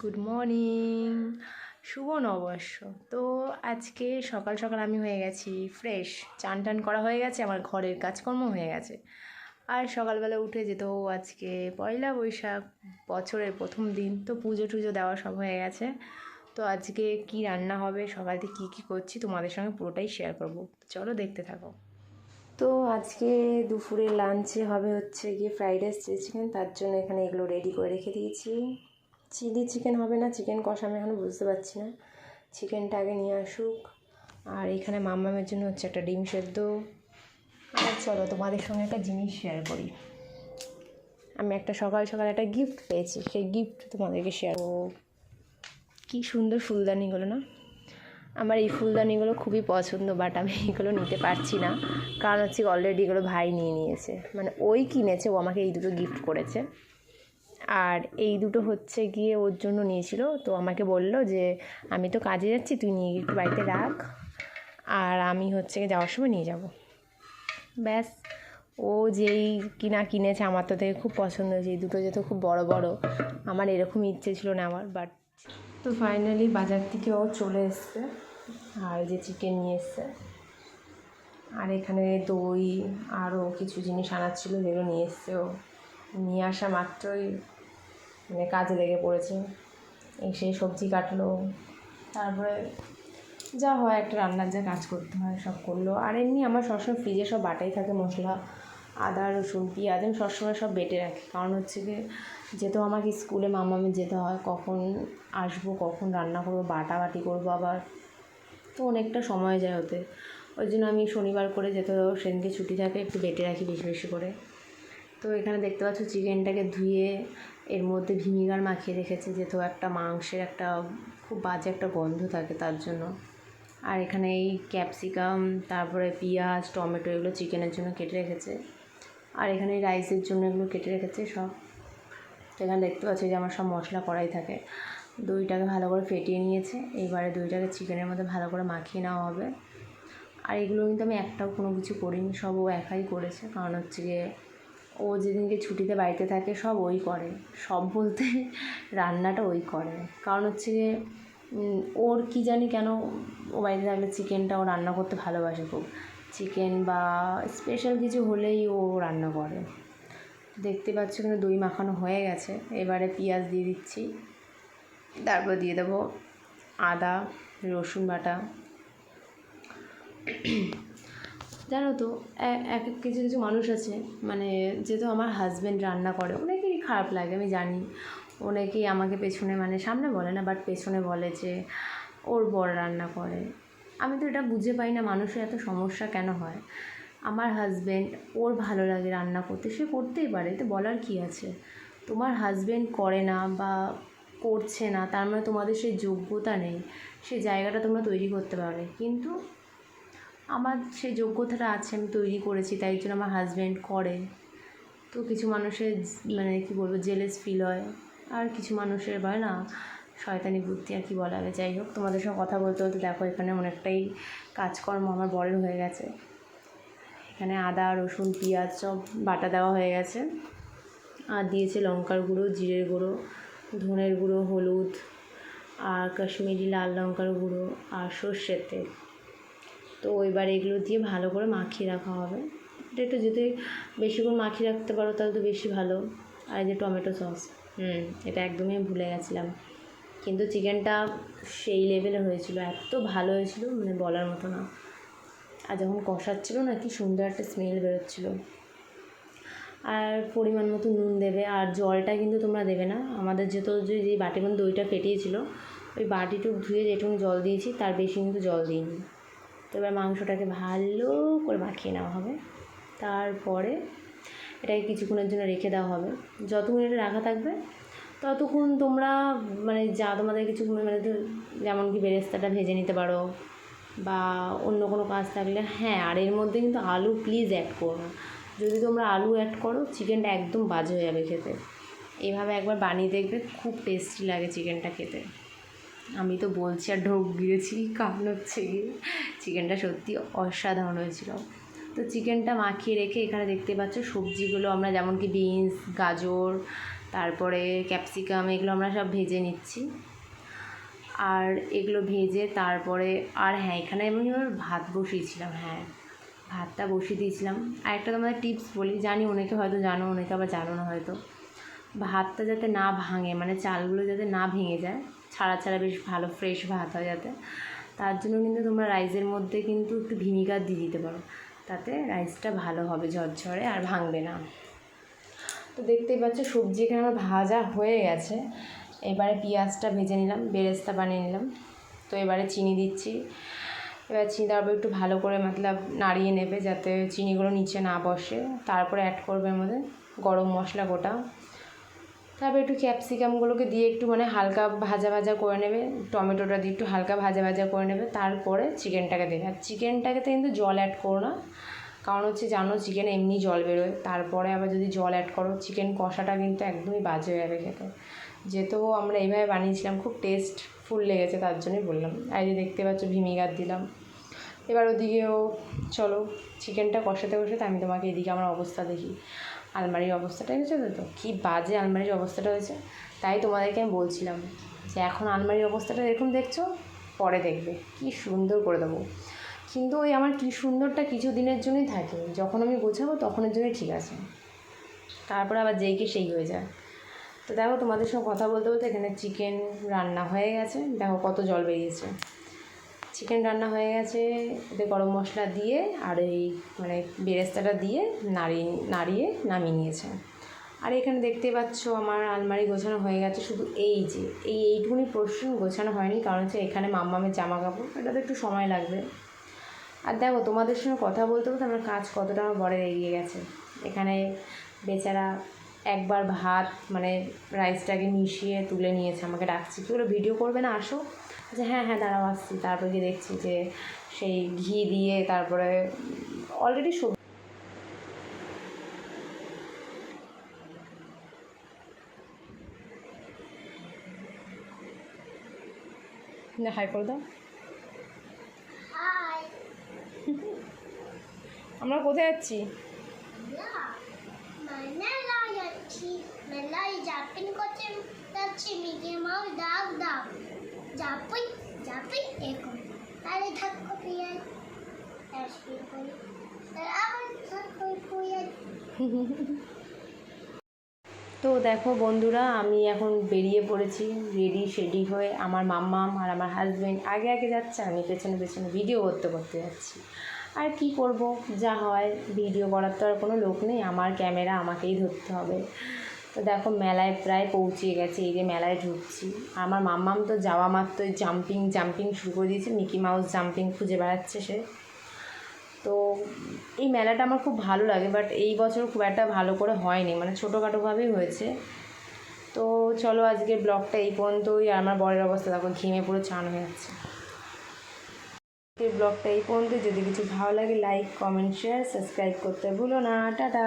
Good morning শুভ নববর্ষ। তো আজকে সকাল সকাল আমি হয়ে গেছি ফ্রেশ চান টান করা হয়ে গেছে, আমার ঘরের কাজকর্ম হয়ে গেছে। আর সকালবেলা উঠে যেত আজকে পয়লা বৈশাখ, বছরের প্রথম দিন, তো পুজো টুজো দেওয়া সব হয়ে গেছে। তো আজকে কি রান্না হবে, সকাল থেকে কী কী করছি তোমাদের সঙ্গে পুরোটাই শেয়ার করব। চলো দেখতে থাকো। তো আজকে দুপুরে লাঞ্চে হবে হচ্ছে গিয়ে ফ্রাইড রাইস চিকেন। তার জন্য এখানে এগুলো রেডি করে রেখে দিয়েছি। চিলি চিকেন হবে না, চিকেন কষা আমি এখনও বুঝতে পারছি না। চিকেনটা আগে নিয়ে আসুক। আর এখানে মাম্মামের জন্য হচ্ছে একটা ডিম সেদ্ধ। আর চলো তোমাদের সঙ্গে একটা জিনিস শেয়ার করি। আমি একটা সকাল সকাল একটা গিফট পেয়েছি, সেই গিফট তোমাদেরকে শেয়ার কী সুন্দর ফুলদানিগুলো না? আমার এই ফুলদানিগুলো খুবই পছন্দ বাট আমি এগুলো নিতে পারছি না। কারণ হচ্ছে অলরেডি এগুলো ভাই নিয়ে নিয়েছে। মানে ওই কিনেছে, ও আমাকে এই দুটো গিফট করেছে। আর এই দুটো হচ্ছে গিয়ে ওর জন্য নিয়েছিল। তো আমাকে বলল যে, আমি তো কাজে যাচ্ছি, তুই নিয়ে একটু বাড়িতে রাখ। আর আমি হচ্ছে যাওয়ার সময় নিয়ে যাব। ব্যাস, ও যেই কিনা কিনেছে, আমার তো থেকে খুব পছন্দ হয়েছে। এই দুটো যেহেতু খুব বড় বড়, আমার এরকম ইচ্ছে ছিল নেওয়ার বাট তো ফাইনালি বাজার থেকে ও চলে এসছে। আর যে চিকেন নিয়ে এসছে। আর এখানে দই আরও কিছু জিনিস আনার ছিল যেগুলো নিয়ে এসছে ও। নিয়ে আসা মাত্রই মানে কাজে লেগে পড়েছে। এসে সবজি কাটলো। তারপরে যা হয় একটা রান্নার যা কাজ করতে হয় সব করল। আর এমনি আমার সবসময় ফ্রিজে সব বাটাই থাকে, মশলা, আদা, রসুন, পেঁয়াজ আমি সবসময় সব বেটে রাখি। কারণ হচ্ছে কি, যেহেতু আমাকে স্কুলে মামামি যেতে হয়, কখন আসব, কখন রান্না করব বাটা বাটি করব আবার। তো অনেকটা সময় যায় ওতে। ওই জন্য আমি শনিবার করে যেতে হবে। সেদিনকে ছুটি থাকে, একটু বেটে রাখি বেশি বেশি করে। তো এখানে দেখতে পাচ্ছ চিকেনটাকে ধুয়ে এর মধ্যে ভিনিগার মাখিয়ে রেখেছে। যেহেতু একটা মাংসের একটা খুব বাজে একটা গন্ধ থাকে তার জন্য। আর এখানে এই ক্যাপসিকাম, তারপরে পেঁয়াজ, টমেটো এগুলো চিকেনের জন্য কেটে রেখেছে। আর এখানে রাইসের জন্য এগুলো কেটে রেখেছে সব। তো এখানে দেখতে পাচ্ছি যে আমার সব মশলা করাই থাকে। দইটাকে ভালো করে ফেটিয়ে নিয়েছে। এইবারে দইটাকে চিকেনের মধ্যে ভালো করে মাখিয়ে নেওয়া হবে। আর এগুলো কিন্তু আমি একটাও কোনো কিছু করিনি, সব ও একাই করেছে। কারণ হচ্ছে গিয়ে ও যেদিনকে ছুটিতে বাড়িতে থাকে, সব ওই করে। সব বলতে রান্নাটা ওই করে। কারণ হচ্ছে গিয়ে ওর কি জানি কেন ও বাড়িতে থাকলে চিকেনটা ও রান্না করতে ভালোবাসে খুব। চিকেন বা স্পেশাল কিছু হলেই ও রান্না করে। দেখতে পাচ্ছ কিন্তু দই মাখানো হয়ে গেছে। এবারে পেঁয়াজ দিয়ে দিচ্ছি। তারপর দিয়ে দেবো আদা, রসুন বাটা। জানো তো এক এক কিছু কিছু মানুষ আছে মানে যেহেতু আমার হাজব্যান্ড রান্না করে, অনেকেরই খারাপ লাগে, আমি জানি। অনেকেই আমাকে পেছনে মানে সামনে বলে না বাট পেছনে বলে যে ওর বর রান্না করে। আমি তো এটা বুঝে পাই না, মানুষের এত সমস্যা কেন হয়? আমার হাজব্যান্ড ওর ভালো লাগে রান্না করতে, সে করতেই পারে, এতে বলার কী আছে? তোমার হাজব্যান্ড করে না বা করছে না, তার মানে তোমাদের সেই যোগ্যতা নেই। সেই জায়গাটা তোমরা তৈরি করতে পারবে। কিন্তু আমার সেই যোগ্যতাটা আছে, আমি তৈরি করেছি, তাই জন্য আমার হাজব্যান্ড করে। তো কিছু মানুষের মানে কী বলব জেলেস ফিল হয়। আর কিছু মানুষের বলে, না, শয়তানি বুদ্ধি আর কি বলা হবে যাই হোক, তোমাদের সঙ্গে কথা বলতে বলতে দেখো, এখানে অনেকটাই কাজকর্ম আমার বড়ের হয়ে গেছে। এখানে আদা, রসুন, পেঁয়াজ সব বাটা দেওয়া হয়ে গেছে। আর দিয়েছে লঙ্কার গুঁড়ো, জিরের গুঁড়ো। ধনের গুঁড়ো, হলুদ আর কাশ্মীরি লাল লঙ্কার গুঁড়ো আর সর্ষের তেল। তো এবার এগুলো দিয়ে ভালো করে মাখিয়ে রাখা হবে। এটা একটু যদি বেশিক্ষণ মাখিয়ে রাখতে পারো তাহলে তো বেশি ভালো। আর যে টমেটো সস, হুম, এটা একদমই ভুলে গেছিলাম। কিন্তু চিকেনটা সেই লেভেলে হয়েছিল, এত ভালো হয়েছিল মানে বলার মতো না। আর যখন কষাচ্ছিল না, কি সুন্দর একটা স্মেল বেরোচ্ছিলো। আর পরিমাণ মতো নুন দেবে, আর জলটা কিন্তু তোমরা দেবে না। আমাদের যেহেতু যে বাটির মধ্যে দইটা ফেটিয়েছিলো, ওই বাটিটুক ধুয়ে যেটুকু জল দিয়েছি, তার বেশি কিন্তু জল দিইনি। তো এবার মাংসটাকে ভালো করে মাখিয়ে নেওয়া হবে। তারপরে এটাকে কিছুক্ষণের জন্য রেখে দেওয়া হবে। যতক্ষণ এটা রাখা থাকবে, ততক্ষণ তোমরা মানে যা তোমাদের কিছু মানে যেমন কি বেরেস্তাটা ভেজে নিতে পারো, বা অন্য কোনো কাজ থাকলে হ্যাঁ আর এর মধ্যে কিন্তু আলু প্লিজ অ্যাড করো না। যদি তোমরা আলু অ্যাড করো চিকেনটা একদম বাজে হয়ে যাবে খেতে। এভাবে একবার বানিয়ে দেখবে, খুব টেস্টি লাগে চিকেনটা খেতে। আমি তো বলছি আর ঢোক গিয়েছি কারণ হচ্ছে গিয়ে। চিকেনটা সত্যি অসাধারণ হয়েছিল। তো চিকেনটা মাখিয়ে রেখে এখানে দেখতে পাচ্ছ, সবজিগুলো আমরা যেমন কি বিনস গাজর, তারপরে ক্যাপসিকাম এগুলো আমরা সব ভেজে নিচ্ছি। আর এগুলো ভেজে তারপরে, আর হ্যাঁ এখানে আমি ভাত বসিয়েছিলাম হ্যাঁ। ভাতটা বসিয়ে দিয়েছিলাম। আর একটা তোমাদের টিপস বলি, জানি অনেকে হয়তো জানো, অনেকে আবার জানো না হয়তো। ভাতটা যাতে না ভাঙে মানে চালগুলো যাতে না ভেঙে যায়, ছাড়া ছাড়া বেশ ভালো ফ্রেশ ভাত হয় যাতে। তার জন্য কিন্তু তোমরা রাইসের মধ্যে কিন্তু একটু ভিনিগার দিয়ে দিতে পারো। তাতে রাইসটা ভালো হবে ঝরঝরে আর ভাঙবে না। তো দেখতেই পাচ্ছ, সবজি এখানে আমার ভাজা হয়ে গেছে। এবারে পেঁয়াজটা ভেজে নিলাম, বেরেস্তা বানিয়ে নিলাম। তো এবারে চিনি দিচ্ছি। এবার চিনি তারপর একটু ভালো করে মতলব নাড়িয়ে নেবে যাতে চিনিগুলো নিচে না বসে। তারপরে অ্যাড করবে মধ্যে গরম মশলা গোটা। তারপর একটু ক্যাপসিকামগুলোকে দিয়ে একটু মানে হালকা ভাজা ভাজা করে নেবে। টমেটোটা দিয়ে একটু হালকা ভাজা ভাজা করে নেবে। তারপরে চিকেনটাকে দেবে। আর চিকেনটাকে তো কিন্তু জল অ্যাড করো না। কারণ হচ্ছে জানো চিকেন এমনি জল বেরোয়। তারপরে আবার যদি জল অ্যাড করো চিকেন কষাটা কিন্তু একদমই বাজে হয়ে যাবে খেতে। যেহেতু আমরা এইভাবে বানিয়েছিলাম, খুব টেস্ট ফুল লেগেছে তার জন্যই বললাম। আর যে দেখতে পাচ্ছ ভিমিগার দিলাম। এবার ওদিকেও চলো চিকেনটা কষাতে কষাতে আমি তোমাকে এদিকে আমার অবস্থা দেখি। আলমারির অবস্থাটা হয়েছে তো কী বাজে আলমারির অবস্থাটা হয়েছে। তাই তোমাদেরকে আমি বলছিলাম যে এখন আলমারির অবস্থাটা এরকম দেখছ, পরে দেখবে। কি সুন্দর করে দেবো। কিন্তু ওই আমার কী সুন্দরটা কিছু দিনের জন্যই থাকে। যখন আমি গোছাবো তখনের জন্যই ঠিক আছে। তারপরে আবার যেই কি সেই হয়ে যায়। তো দেখো, তোমাদের সঙ্গে কথা বলতে বলতে এখানে চিকেন রান্না হয়ে গেছে। দেখো কত জল বেরিয়েছে। চিকেন রান্না হয়ে গেছে, এতে গরম মশলা দিয়ে আর এই মানে বেরেস্তাটা দিয়ে নাড়িয়ে নাড়িয়ে নামিয়ে নিয়েছে। আর এখানে দেখতে পাচ্ছ আমার আলমারি গোছানো হয়ে গেছে, শুধু এই যে, এই এইটুকুনি পোর্শন গোছানো হয়নি, কারণ হচ্ছে এখানে মাম্মামের জামা কাপড় এটাতে একটু সময় লাগবে। আর দেখো, তোমাদের সঙ্গে কথা বলতে বলতে আমার কাজ কতটা আমার বড় এগিয়ে গেছে। এখানে বেচারা একবার ভাত মানে রাইসটাকে মিশিয়ে তুলে নিয়েছে আমাকে ডাকছি। কি বলে ভিডিও করবে না? আসো। আচ্ছা হ্যাঁ হ্যাঁ দাঁড়াও আসছি। তারপরে গিয়ে দেখছি যে সেই ঘি দিয়ে তারপরে অলরেডি সব হাই করে দাও আমরা কোথায় যাচ্ছি মেলায় যাচ্ছি মেলায় জাপিং করতে যাচ্ছি মিকি মাউস দাও দাও জাপুই জাপুই এরকম আরে থাকো অ্যাসপির করি। আবার তো দেখো বন্ধুরা, আমি এখন বেরিয়ে পড়েছি রেডি শেডি হয়ে। আমার মাম্মাম আর আমার হাজব্যান্ড আগে আগে যাচ্ছে, আমি পেছনে পেছনে ভিডিও করতে করতে যাচ্ছি। আর কি করব? যা হয় ভিডিও করার তো আর কোনো লোক নেই। আমার ক্যামেরা আমাকেই ধরতে হবে। তো দেখো মেলায় প্রায় পৌঁছে গেছে, এই যে মেলায় ঢুকছি। আমার মাম্মাম তো যাওয়া মাত্রই জাম্পিং জাম্পিং শুরু করে দিয়েছে। মিকি মাউস জাম্পিং খুঁজে বেড়াচ্ছে সে। তো এই মেলাটা আমার খুব ভালো লাগে বাট এই বছর খুব একটা ভালো করে হয়নি। মানে ছোটোখাটোভাবেই হয়েছে। তো চলো আজকে ব্লগটা এই পর্যন্তই। আর আমার বরের অবস্থা দেখো, ঘিমে পুরো চান হয়ে যাচ্ছে। ব্লগটা এই পর্যন্ত যদি কিছু ভালো লাগে লাইক কমেন্ট শেয়ার সাবস্ক্রাইব করতে ভুলো না। টাটা!